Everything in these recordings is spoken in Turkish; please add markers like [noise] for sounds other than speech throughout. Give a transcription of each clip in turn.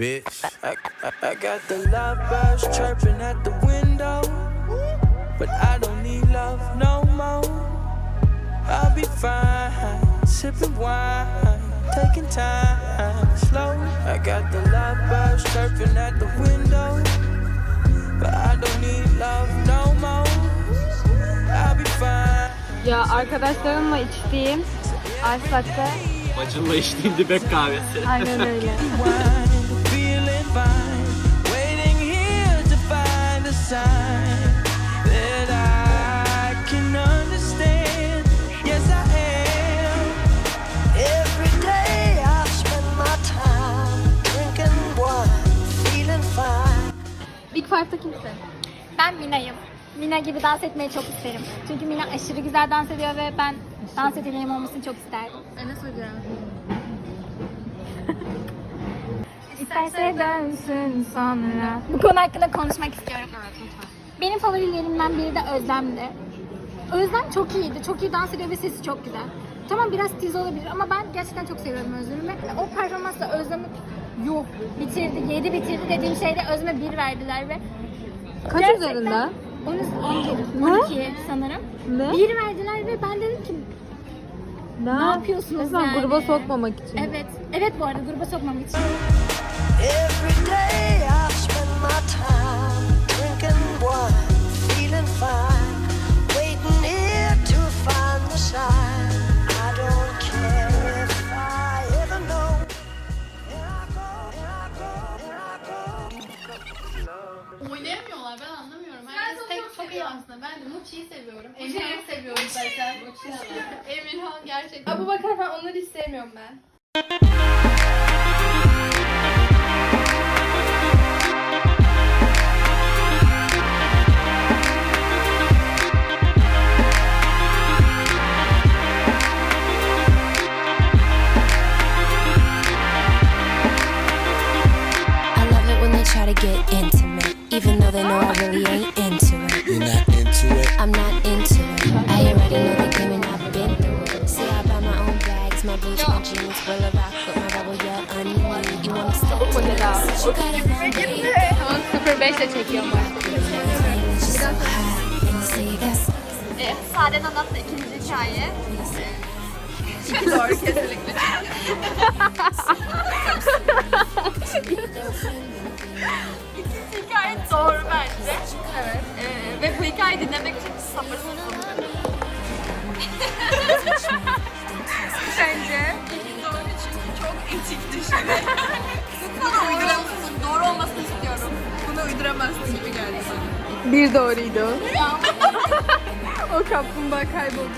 bitch. I, I, I got the love birds chirping at the window, but I don't need love no more. I'll be fine, sipping wine, taking time slow. I got the love birds chirping at the window, but I don't need love no more. I'll be fine. Ya arkadaşlarımla içtiğim ice latte. Bacımla içtiğim dibek kahvesi. Aynen öyle. [laughs] Big Five'da kimsin? Ben Mina'yım. Mina gibi dans etmeyi çok isterim. Çünkü Mina aşırı güzel dans ediyor ve ben dans yeteneğim olmasını çok isterdim. Ben de söylüyorum. İsterse dönsün sonra. Bu konu hakkında konuşmak istiyorum. Benim favorilerimden biri de Özlem'di. Özlem çok iyiydi. Çok iyi dans ediyor ve sesi çok güzel. Tamam biraz tiz olabilir ama ben gerçekten çok seviyorum Özlem'i. O performansla Özlem'i yok bitirdi, yedi bitirdi dediğim şeyde Özlem'e bir verdiler ve Kaç Gerçekten üzerinden? 10, 12 sanırım. Ne? Bir verdiler ve ben dedim ki ne yapıyorsunuz Resmen yani? gruba sokmamak için. Evet. Evet bu arada gruba sokmam için. Every day I spend my time Muçi'yi seviyorum. Emirhan'ı seviyorum zaten. Emirhan gerçekten. Abu Bakar falan onları hiç sevmiyorum ben. I love it when they try to get intimate, bags, my boots, my jeans, will a rock with my rebel yell underneath. You wanna step to this? You got a long way. Tamam 05 ile çekiyorum ben. Just so high, and you say that's Saadet Anlat'la ikinci hikaye. Hikaye doğru bence. Evet. Ee, ve bu hikayeyi dinlemek için sabırsızım. Etik düşünüyorum. Bunu uyduramasın, doğru olmasını istiyorum. Bunu uyduramazsın gibi geldi bana. Bir doğruydu. [laughs] o kaplumbağa kayboldu.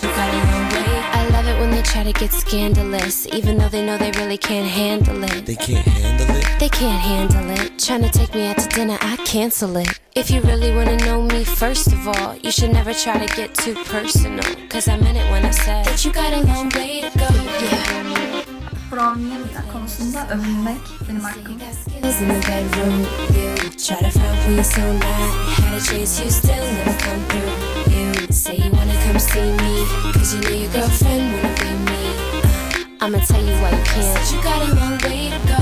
Way. I love it when they try to get scandalous, even though they know they really can't handle it. They can't handle it. They can't handle it. Trying to take me out to dinner, I cancel it. If you really wanna know me, first of all, you should never try to get too personal. Cause I meant it when I said that you got a long way to go. Brownie konusunda övünmek benim hakkım. I'ma tell you why you can't. Said you got a long way to go.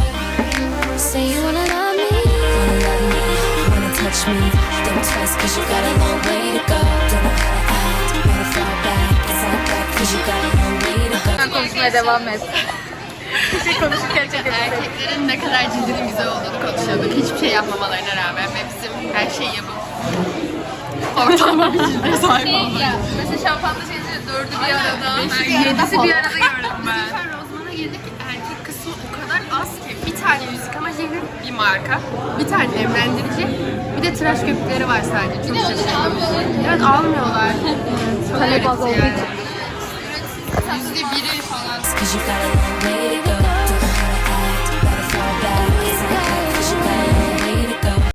Say you wanna love me. Wanna love me. Wanna touch me. Think twice cause you got a long way to go. Don't know how to act. Wanna fall back. It's all back cause you got a long way to go. Konuşmaya devam et. Bir şey konuşurken çekebiliriz. Erkeklerin ne kadar cildinin güzel olduğunu konuşuyorduk. Hiçbir şey yapmamalarına rağmen ve bizim her şeyi yapıp ortalama bir cilde sahip olmak. Mesela şampuanlı şeyleri dördü bir arada. Yedisi bir arada gördüm [laughs] ben. Rozman'a girdik. Erkek kısmı o kadar az ki. Bir tane yüz yıkama jeli bir marka. Bir tane nemlendirici. Bir de tıraş köpükleri var sadece. Çok şaşırdım. Evet almıyorlar. Talep az olduğu için. Yüzde biri falan.